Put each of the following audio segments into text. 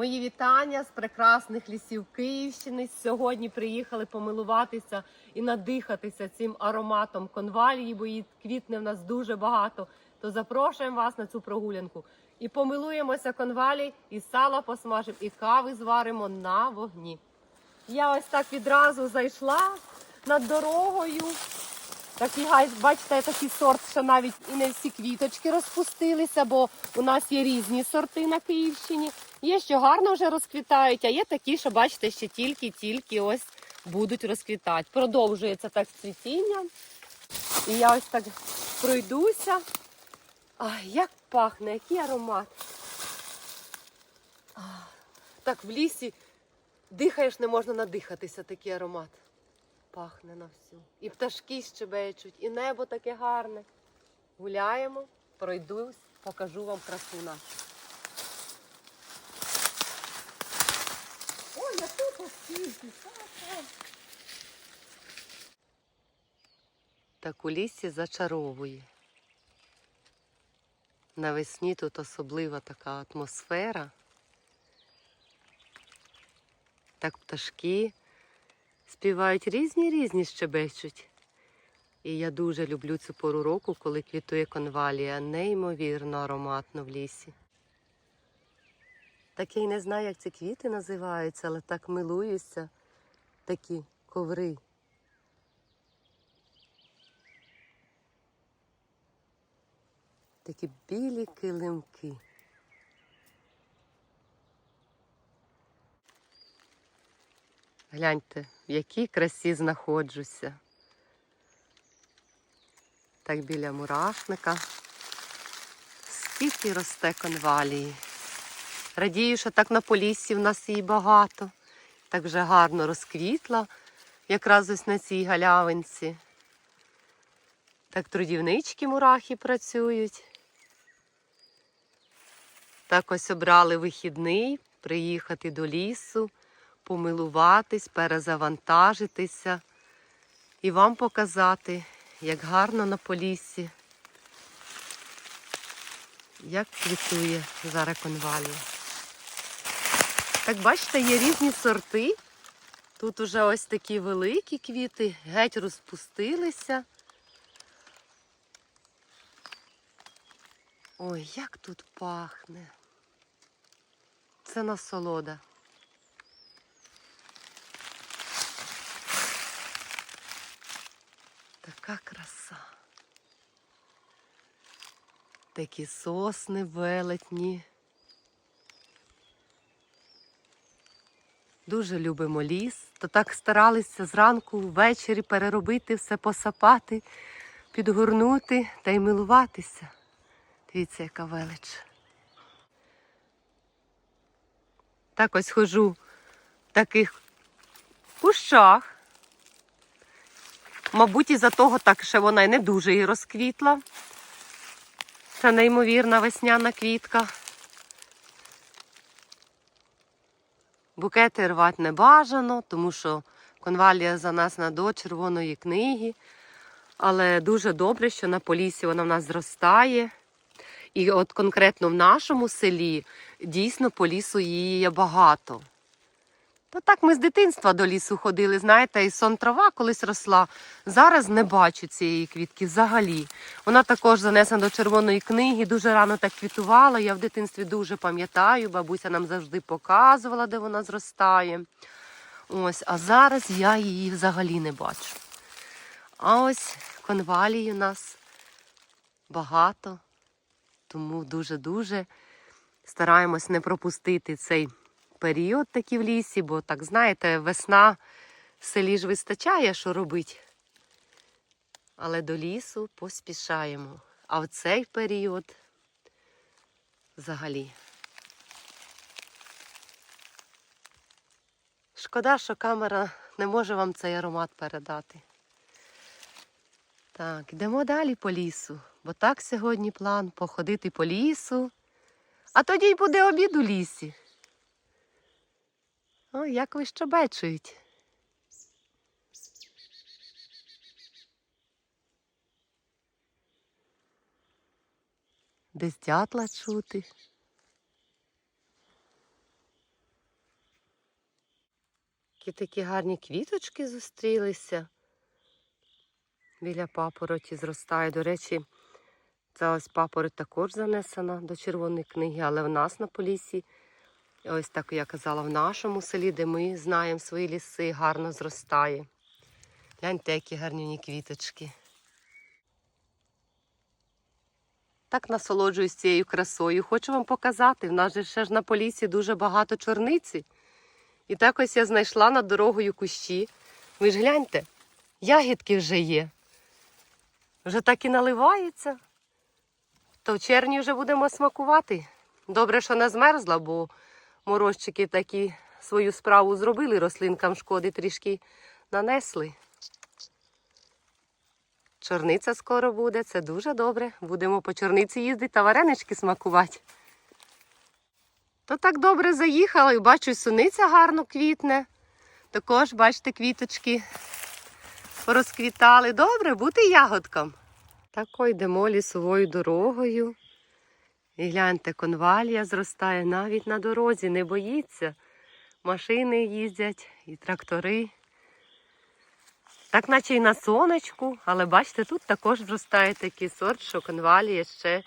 Мої вітання з прекрасних лісів Київщини. Сьогодні приїхали помилуватися і надихатися цим ароматом конвалії, бо її квітне в нас дуже багато. То запрошуємо вас на цю прогулянку і помилуємося конвалі, і сала посмажимо, і кави зваримо на вогні. Я ось так відразу зайшла над дорогою. Такий гай, бачите, такий сорт, що навіть і не всі квіточки розпустилися, бо у нас є різні сорти на Київщині. Є, що гарно вже розквітають, а є такі, що бачите, ще тільки-тільки ось будуть розквітати. Продовжується так цвітіння. І я ось так пройдуся. Ай, як пахне, який аромат. А, так в лісі дихаєш, не можна надихатися, такий аромат. Пахне на всю. І пташки щебечуть, і небо таке гарне. Гуляємо, пройдусь, покажу вам красу нашу. Ой, я тут оскільки. Так у лісі зачаровує. Навесні тут особлива така атмосфера. Так пташки співають різні різні щебечуть. І я дуже люблю цю пору року, коли квітує конвалія, неймовірно ароматно в лісі. Так я й не знаю, як ці квіти називаються, але так милуюся. Такі коври. Такі білі килимки. Гляньте, в якій красі знаходжуся. Так біля мурашника. Скільки росте конвалії. Радію, що так на поліссі в нас її багато. Так вже гарно розквітла, якраз ось на цій галявинці. Так трудівнички мурахи працюють. Так ось обрали вихідний приїхати до лісу помилуватись, перезавантажитися і вам показати, як гарно на поліссі, як квітує зараз конвалія. Так бачите, є різні сорти. Тут уже ось такі великі квіти, геть розпустилися. Ой, як тут пахне. Це насолода. Така краса. Такі сосни велетні. Дуже любимо ліс, то так старалися зранку ввечері переробити все, посапати, підгорнути та й милуватися. Дивіться, яка велич. Так ось хожу в таких кущах. Мабуть, із-за того так ще вона й не дуже і розквітла. Це неймовірна весняна квітка. Букети рвати не бажано, тому що конвалія занесена до червоної книги. Але дуже добре, що на полісі вона в нас зростає. І от конкретно в нашому селі дійсно по лісу її є багато. То так ми з дитинства до лісу ходили, знаєте, і сон трава колись росла. Зараз не бачу цієї квітки взагалі. Вона також занесена до червоної книги, дуже рано так квітувала. Я в дитинстві дуже пам'ятаю, бабуся нам завжди показувала, де вона зростає. Ось, а зараз я її взагалі не бачу. А ось конвалій у нас багато, тому дуже-дуже стараємось не пропустити цей період такий в лісі, бо так знаєте, весна в селі ж вистачає, що робити. Але до лісу поспішаємо. А в цей період взагалі. Шкода, що камера не може вам цей аромат передати. Так, йдемо далі по лісу, бо так сьогодні план походити по лісу, а тоді й буде обід у лісі. О, як ви щебечують. Десь дятла чути. Які такі гарні квіточки зустрілися. Біля папороті зростає. До речі, ця ось папороть також занесена до червоної книги, але в нас на полісі, ось так я казала, в нашому селі, де ми знаємо свої ліси, гарно зростає. Гляньте, які гарні квіточки. Так насолоджуюсь цією красою. Хочу вам показати. В нас же ще ж на полісі дуже багато чорниці. І так ось я знайшла над дорогою кущі. Ви ж гляньте, ягідки вже є. Вже так і наливається. То в червні вже будемо смакувати. Добре, що не змерзла, бо морозчики такі свою справу зробили, рослинкам шкоди трішки нанесли. Чорниця скоро буде, це дуже добре. Будемо по чорниці їздити та варенички смакувати. То так добре заїхала і бачу, суниця гарно квітне. Також, бачите, квіточки порозквітали. Добре, бути ягодкам. Так йдемо лісовою дорогою. І гляньте, конвалія зростає навіть на дорозі, не боїться. Машини їздять і трактори. Так наче і на сонечку, але бачите, тут також зростає такий сорт, що конвалія ще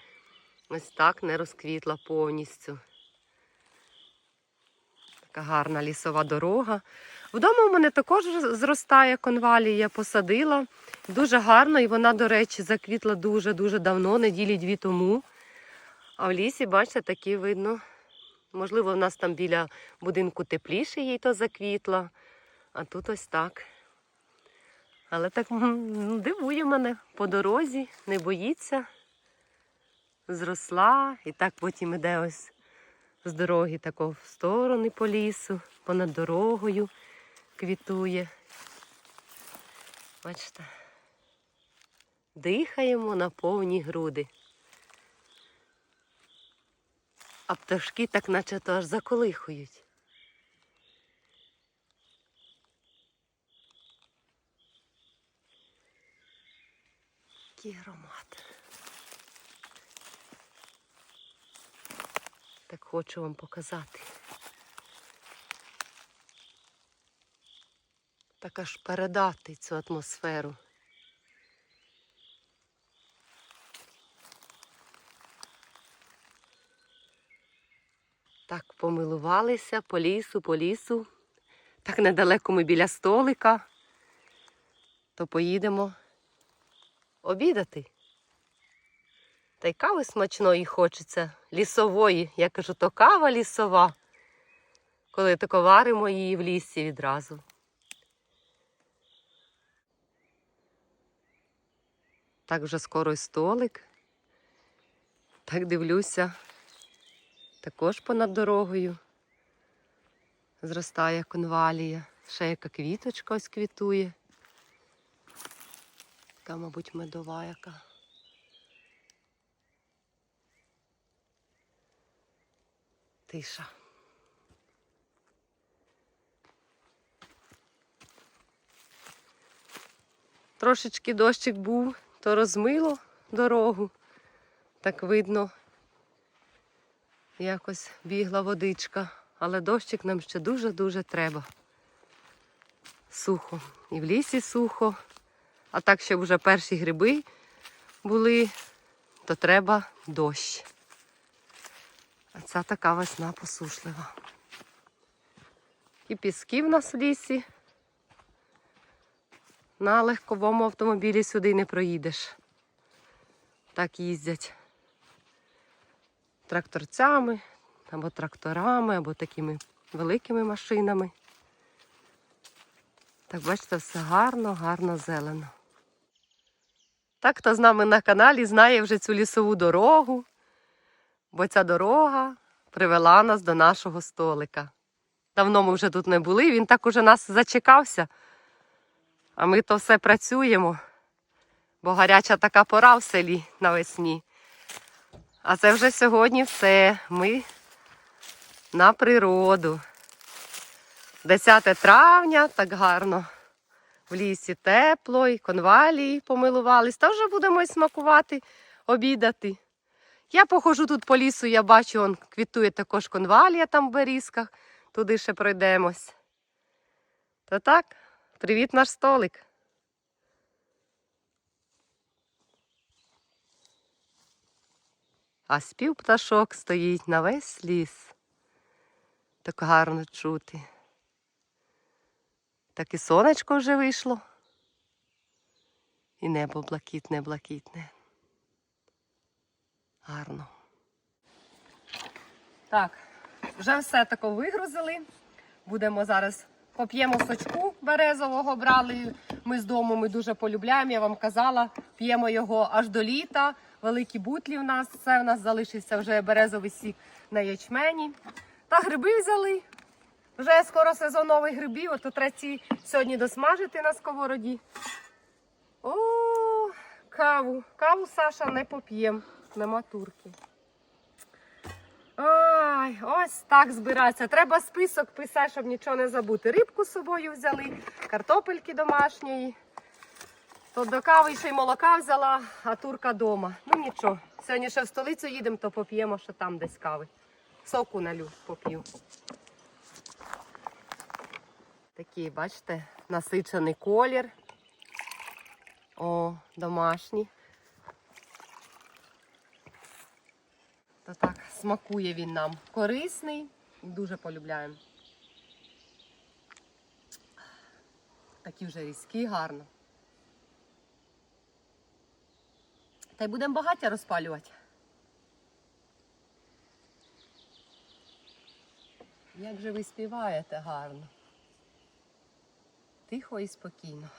ось так не розквітла повністю. Така гарна лісова дорога. Вдома у мене також зростає конвалія, я посадила. Дуже гарно, і вона, до речі, заквітла дуже-дуже давно, неділі дві тому. А в лісі, бачите, такі видно. Можливо, в нас там біля будинку тепліше їй то заквітла, а тут ось так. Але так дивує мене по дорозі, не боїться. Зросла і так потім іде ось з дороги тако в сторони по лісу, понад дорогою квітує. Бачите, дихаємо на повні груди. А пташки так наче то аж заколихують. Який аромат. Так хочу вам показати. Так аж передати цю атмосферу. Так помилувалися по лісу, по лісу. Так недалеко ми біля столика. То поїдемо обідати. Та й кави смачної хочеться, лісової. Я кажу, то кава лісова, коли тако варимо її в лісі відразу. Так вже скоро й столик. Так дивлюся, також понад дорогою зростає конвалія. Ще яка квіточка ось квітує. Така, мабуть, медова яка. Тиша. Трошечки дощик був, то розмило дорогу. Так видно, якось бігла водичка, але дощик нам ще дуже-дуже треба. Сухо. І в лісі сухо, а так, щоб вже перші гриби були, то треба дощ. А ця така весна посушлива. І піски в нас в лісі. На легковому автомобілі сюди не проїдеш. Так їздять тракторцями, або тракторами, або такими великими машинами. Так, бачите, все гарно, гарно зелено. Так, хто з нами на каналі, знає вже цю лісову дорогу, бо ця дорога привела нас до нашого столика. Давно ми вже тут не були, він так уже нас зачекався. А ми то все працюємо, бо гаряча така пора в селі навесні. А це вже сьогодні все. Ми на природу. 10 травня, так гарно. В лісі тепло, і конвалії помилувались. Та вже будемо й смакувати, обідати. Я походжу тут по лісу, я бачу, он квітує також конвалія там в берізках. Туди ще пройдемось. То так, привіт наш столик. А спів пташок стоїть на весь ліс. Так гарно чути. Так і сонечко вже вийшло. І небо блакитне, блакитне. Гарно. Так, вже все тако вигрузили. Будемо зараз поп'ємо сочку березового брали. Ми з дому ми дуже полюбляємо, я вам казала. П'ємо його аж до літа. Великі бутлі в нас. Це в нас залишився вже березовий сік на ячмені. Та гриби взяли. Вже скоро сезон нових грибів, от треба ці сьогодні досмажити на сковороді. О, каву. Каву Саша не поп'ємо. Нема турки. Ось так збирається. Треба список писати, щоб нічого не забути. Рибку з собою взяли, картопельки домашньої. То до кави ще й молока взяла, а турка вдома. Ну нічого. Сьогодні ще в столицю їдемо, то поп'ємо, що там десь кави. Соку налю поп'ю. Такий, бачите, насичений колір. О, домашній. То так, смакує він нам. Корисний, дуже полюбляємо. Такі вже різкі, гарно. Та й будемо багаття розпалювати. Як же ви співаєте гарно. Тихо і спокійно.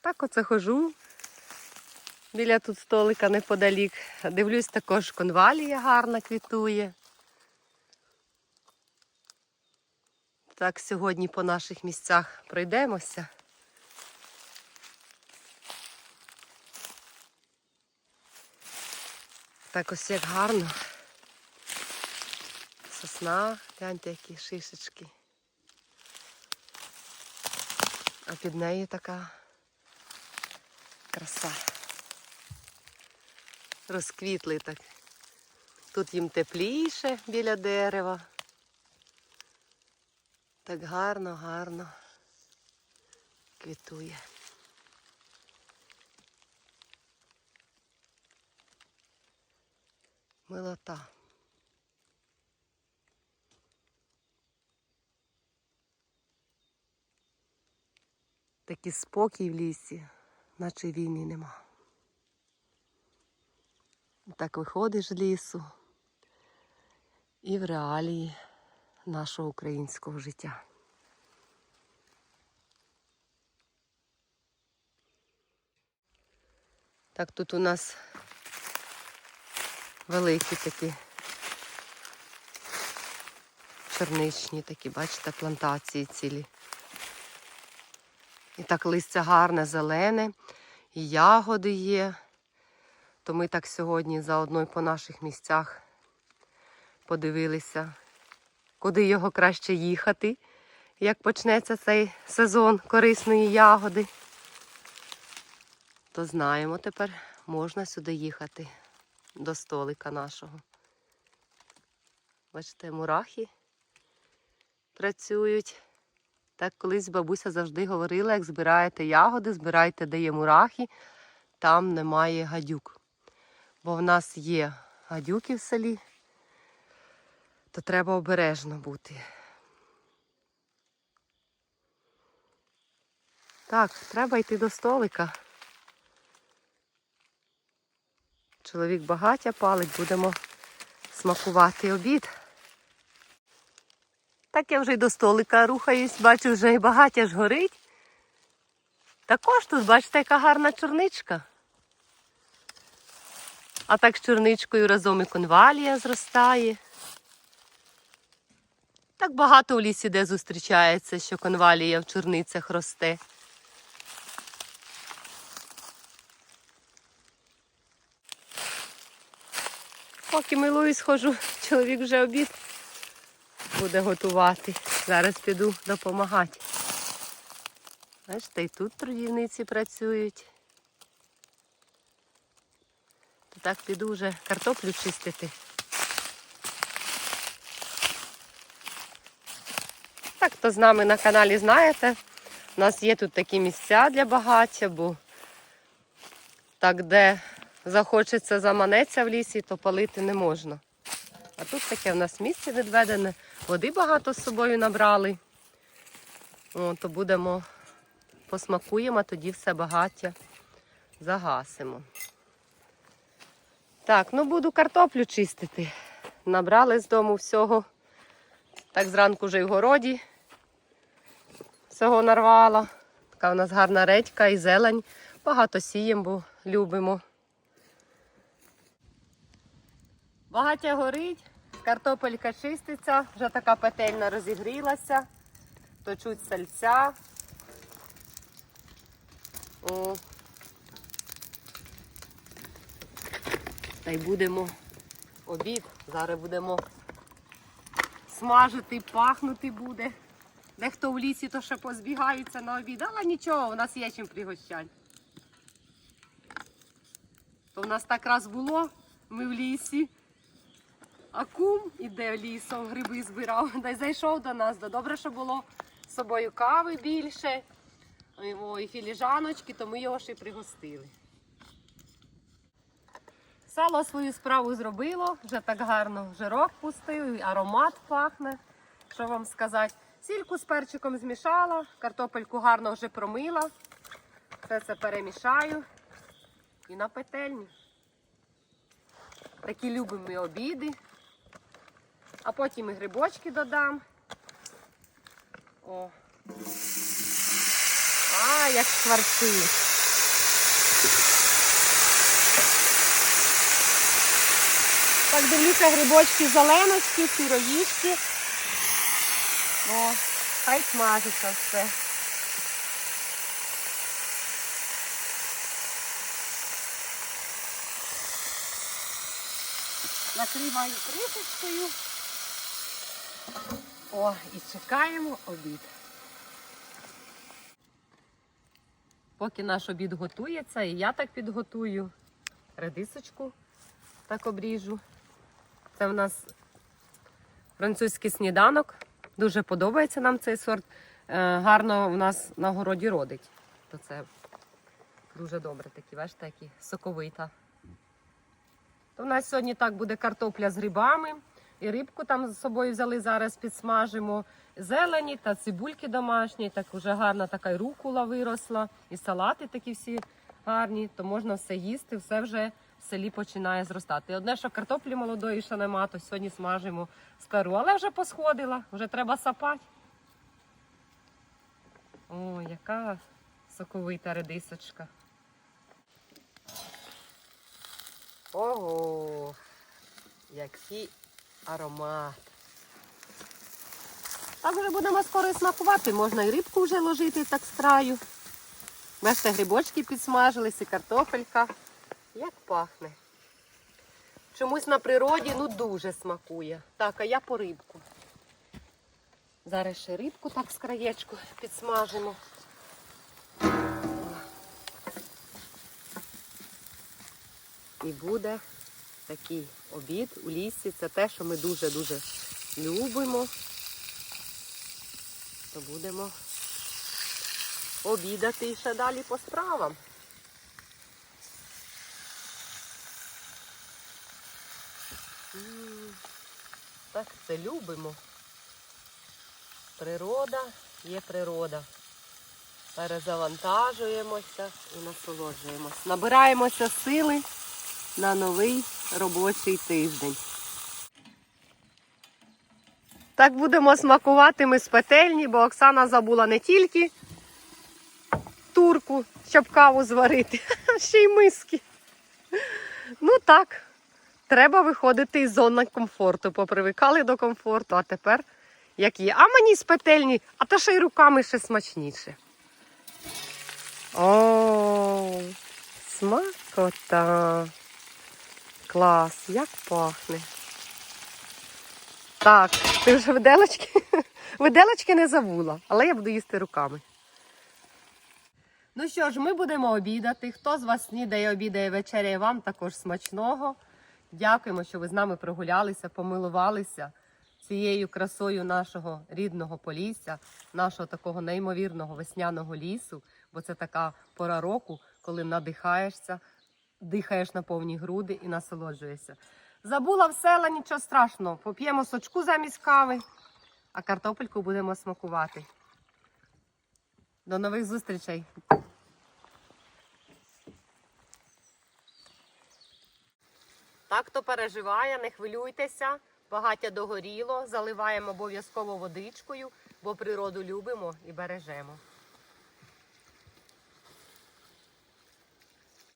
Так оце хожу. Біля тут столика неподалік. Дивлюсь, також конвалія гарна квітує. Так, сьогодні по наших місцях пройдемося. Так ось як гарно. Сосна, гляньте, які шишечки. А під нею така краса. Розквітли так. Тут їм тепліше біля дерева. Так гарно, гарно квітує. Милота. Такий спокій в лісі, наче війни нема. Так виходиш з лісу і в реалії нашого українського життя. Так, тут у нас великі такі черничні такі, бачите, плантації цілі. І так листя гарне, зелене, і ягоди є. То ми так сьогодні заодно й по наших місцях подивилися, куди його краще їхати, як почнеться цей сезон корисної ягоди. То знаємо тепер, можна сюди їхати до столика нашого. Бачите, мурахи працюють. Так колись бабуся завжди говорила, як збираєте ягоди, збирайте, де є мурахи, там немає гадюк. Бо в нас є гадюки в селі, то треба обережно бути. Так, треба йти до столика. Чоловік багаття палить, будемо смакувати обід. Так я вже й до столика рухаюсь, бачу, вже і багаття ж горить. Також тут, бачите, яка гарна чорничка. А так з чорничкою разом і конвалія зростає. Так багато в лісі де зустрічається, що конвалія в чорницях росте. Поки милуюсь, хожу, чоловік вже обід буде готувати. Зараз піду допомагати. Бачите, і тут трудівниці працюють. То так піду вже картоплю чистити. Так, хто з нами на каналі знаєте, у нас є тут такі місця для багаття, бо так, де захочеться заманеться в лісі, то палити не можна. А тут таке в нас місце відведене, води багато з собою набрали. О, то будемо посмакуємо, тоді все багаття загасимо. Так, ну буду картоплю чистити. Набрали з дому всього. Так зранку вже й в городі всього нарвала. Така у нас гарна редька і зелень. Багато сіємо, бо любимо. Багаття горить, картопелька чиститься, вже така петельна розігрілася, точуть сальця. О. Та й будемо обід. Зараз будемо смажити, пахнути буде. Дехто в лісі то ще позбігаються на обід, але нічого, у нас є чим пригощати. То в нас так раз було, ми в лісі, а кум іде лісом, гриби збирав, й зайшов до нас. Да добре, що було з собою кави більше, і філіжаночки, то ми його ще й пригостили. Сало свою справу зробило, вже так гарно жирок пустив, і аромат пахне. Що вам сказати? Сільку з перчиком змішала, картопельку гарно вже промила. Все це перемішаю і на петельню. Такі любимо обіди. А потім і грибочки додам. О. А, як шкварчить. Так, дивлюся грибочки зеленочки, сироїшки. О, хай смажиться все. Накриваю кришечкою. О, і чекаємо обід. Поки наш обід готується, і я так підготую редисочку, так обріжу. Це в нас французький сніданок. Дуже подобається нам цей сорт. Е, Гарно в нас на городі родить. То це дуже добре такі, бачите, такі соковита. То в нас сьогодні так буде картопля з грибами. І рибку там з собою взяли, зараз підсмажимо. Зелені та цибульки домашні, так вже гарна така рукула виросла, і салати такі всі гарні, то можна все їсти, все вже в селі починає зростати. Одне, що картоплі молодої ще нема, то сьогодні смажимо стару, але вже посходила, вже треба сапати. О, яка соковита редисочка. Ого, який аромат. Так вже будемо скоро смакувати. Можна і рибку вже ложити так з краю. Бачите, грибочки підсмажились і картопелька. Як пахне. Чомусь на природі ну дуже смакує. Так, а я по рибку. Зараз ще рибку так з краєчку підсмажимо. І буде такий обід у лісі. Це те, що ми дуже-дуже любимо. То будемо обідати і ще далі по справам. Так це любимо. Природа є природа. Перезавантажуємося і насолоджуємося. Набираємося сили на новий робочий тиждень. Так будемо смакувати ми з петельні, бо Оксана забула не тільки турку, щоб каву зварити, а ще й миски. Ну так, треба виходити із зони комфорту. Попривикали до комфорту, а тепер як є. А мені з петельні, а то ще й руками ще смачніше. О, смакота. Клас, як пахне. Так, ти вже виделочки? Виделочки не забула, але я буду їсти руками. Ну що ж, ми будемо обідати. Хто з вас снідає, обідає, вечеряє вам також смачного. Дякуємо, що ви з нами прогулялися, помилувалися. цією красою нашого рідного Полісся, нашого такого неймовірного весняного лісу, бо це така пора року, коли надихаєшся, дихаєш на повні груди і насолоджуєшся. Забула в села, нічого страшного. Поп'ємо сочку замість кави, а картопельку будемо смакувати. До нових зустрічей! Так, хто переживає, не хвилюйтеся. Багаття догоріло, заливаємо обов'язково водичкою, бо природу любимо і бережемо.